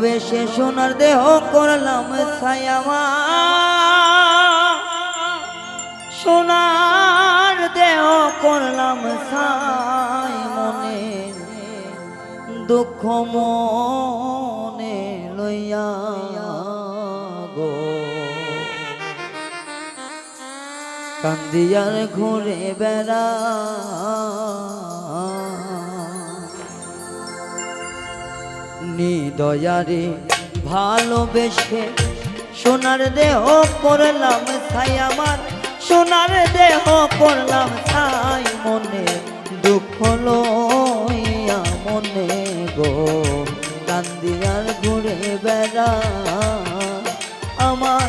ভালোবেসে সোনার দেহ করলাম ছায়ামা। সোনার দেহ করলাম ছাই মনে দুঃখ মনে লইয়া গো। কান্দিয়ার ঘুরে বেড়া নিদয়ারে ভালোবেসে সোনার দেহ করলাম ছাই আমার। সোনার দেহ করলাম ছাই মনে, দুঃখ লইয়া মনে গো। কান্দিয়ার ঘুরে বেড়া, আমার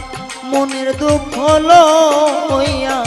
মনের দুঃখ লইয়া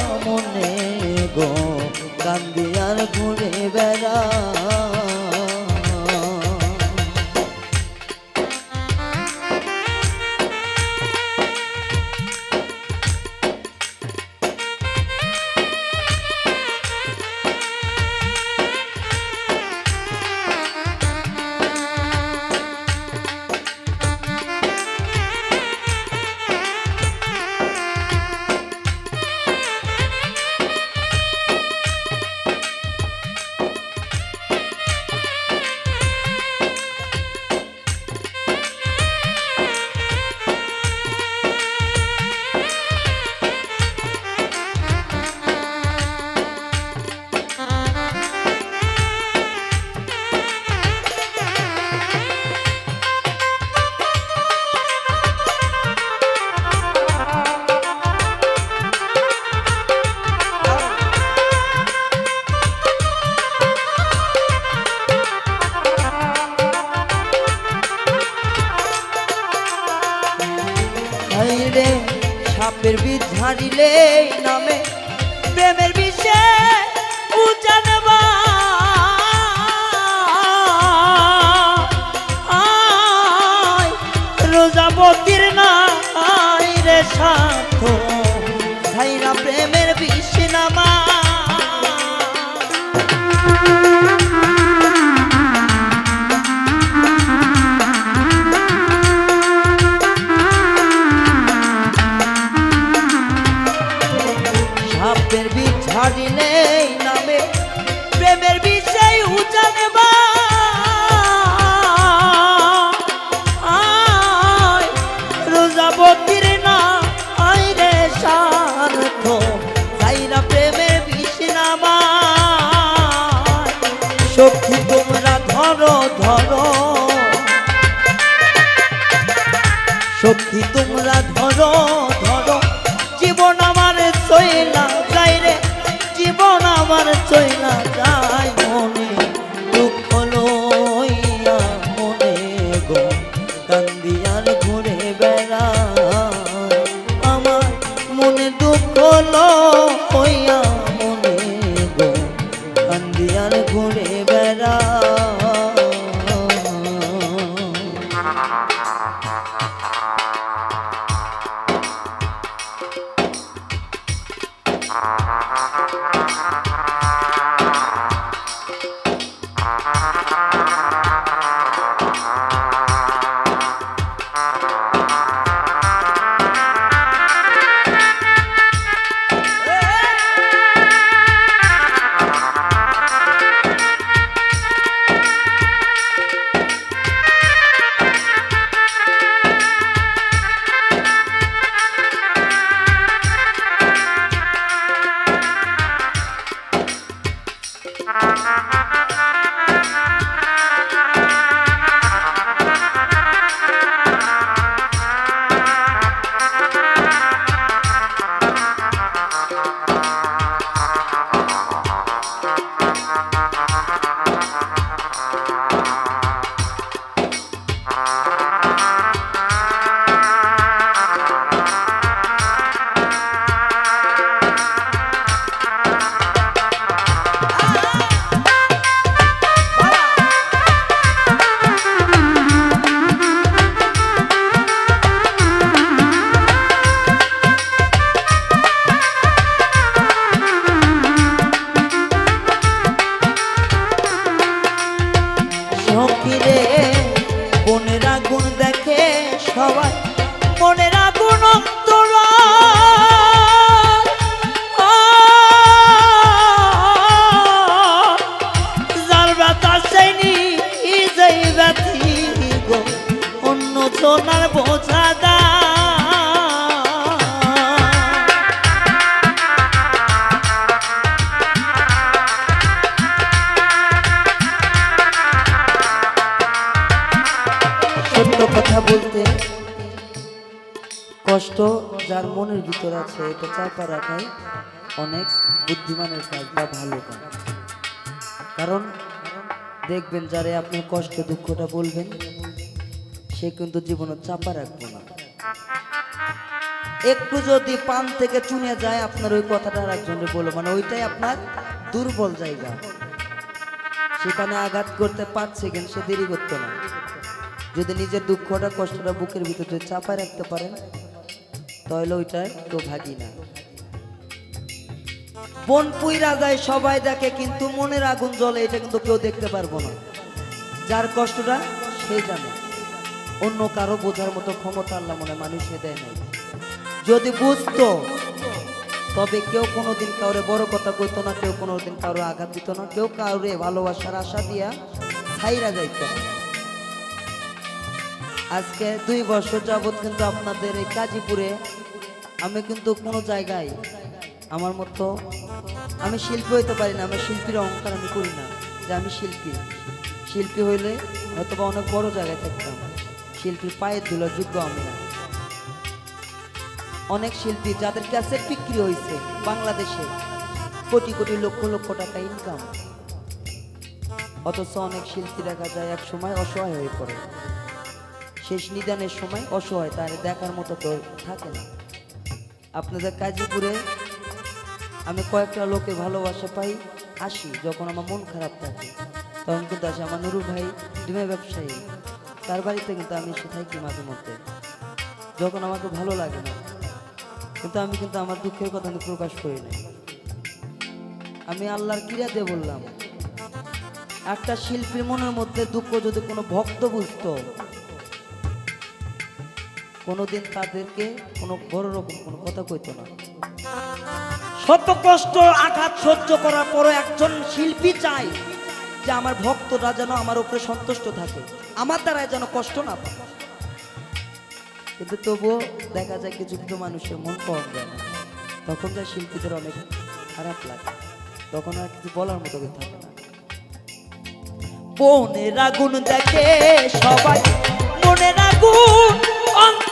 রোজাবতীর না আই রে সার্থ সাইরা প্রেমের বিষ নামা সখী কান্দিয়ার ঘুরে বেড়া মনের আগুন কষ্ট যার মনের ভিতর আছে, এটা চাপা রাখাই অনেক বুদ্ধিমানের কাজ বা ভালো কাজ। কারণ দেখবেন যারে আপনি কষ্ট, দুঃখটা বলবেন, সে কিন্তু জীবনে চাপা রাখবে না। একটু যদি পান থেকে চুনে যায়, আপনার ওই কথাটা আর একজনে বলো মানে ওইটাই আপনার দুর্বল জায়গা। সেখানে আঘাত করতে পারছে কেন, সে দেরি করতো না। যদি নিজের দুঃখটা, কষ্টটা বুকের ভিতরে চাপায় রাখতে পারেন, তাহলে ওইটায় তো ভাগি না। বন পুইরা যায়, সবাই দেখে, কিন্তু মনের আগুন জ্বলে, এটা কিন্তু কেউ দেখতে পারব না। যার কষ্টটা, সে জানে। অন্য কারও বোঝার মতো ক্ষমতা আল্লাহ মনে মানুষে দেয় নাই। যদি বুঝতো, তবে কেউ কোনোদিন কাউরে বড় কথা কইতো না, কেউ কোনোদিন কাউরে আঘাত দিত না, কেউ কাউরে ভালোবাসার আশা দিয়া ছাইরা যাইত না। আজকে দুই বছর যাবৎ কিন্তু আপনাদের এই কাজীপুরে আমি কিন্তু কোনো জায়গায় আমার মতো আমি শিল্পী হইতে পারি না, আমার শিল্পীর অহংকার আমি করি না, যে আমি শিল্পী। শিল্পী হইলে হয়তো বা অনেক বড় জায়গায় থাকতাম, শিল্পীর পায়ের ধুলার যোগ্য আমি না। অনেক শিল্পী যাদের ক্যাসেট বিক্রি হয়েছে বাংলাদেশে, কোটি কোটি লক্ষ লক্ষ টাকা ইনকাম অথচ অনেক শিল্পী দেখা যায় এক সময় অসহায় হয়ে পড়ে। শেষ নিদানের সময় অসহায় তার দেখার মতো তো থাকে না। আপনাদের কাজীপুরে আমি কয়েকটা লোকে ভালোবাসা পাই, আসি যখন আমার মন খারাপ থাকে। তখন কিন্তু আসি আমার নুরু ভাই ডিমে ব্যবসায়ী। তার বাড়িতে কিন্তু আমি এসে থাকি মাঝে মধ্যে। যখন আমাকে ভালো লাগে না, কিন্তু আমি কিন্তু আমার দুঃখের কথা আমি প্রকাশ করি নাই আমি আল্লাহর কিরা দিয়ে বললাম, একটা শিল্পীর মনের মধ্যে দুঃখ যদি কোনো ভক্ত বুঝতো কোনোদিন তাদেরকে কোনো বড় রকম কোনো কথা কইতো না। শত কষ্ট আঘাত সহ্য করার পরও একজন শিল্পী চাই যে আমার ভক্তরা যেন আমার উপরে সন্তুষ্ট থাকে আমার দ্বারা যেন কষ্ট না পায়। কিন্তু তবুও দেখা যায় কিছু কিছু মানুষের মন পাওয়া যায় না। তখন যা শিল্পীদের অনেক খারাপ লাগে তখন আর কিছু বলার মতো থাকে না। বনের আগুন দেখে সবাই মনের আগুন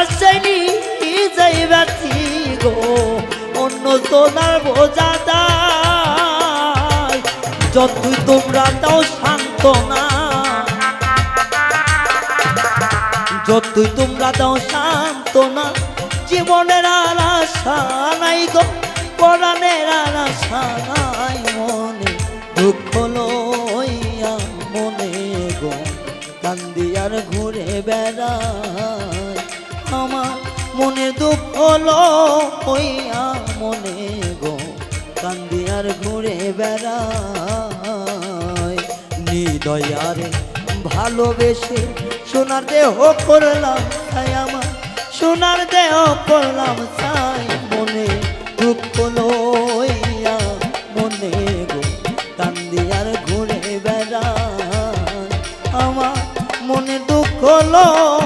যার ব্যথা শ্রেণি যাই ব্যথি গো, অন্য সোনার বোঝা দায় যতই তোমরা দাও শান্ত না যতই তোমরা দাও শান্ত না জীবনের আর আশা নাই গো, পরাণের আর নাই মনে, দুঃখ লইয়া মনে গো, কান্দি আর ঘুরে বেড়ায় আমার মনে দুঃখ লইয়া মনে গো, কান্দি আর ঘুরে বেড়ায়। নিদয়ারে ভালোবেসে সোনার দেহ করলাম, তাই আমার সোনার দেহ করলাম, তাই মনে দুঃখ লইয়া মনে গো, কান্দি আর ঘুরে বেড়ায়। আমার মনে দুঃখ লইয়া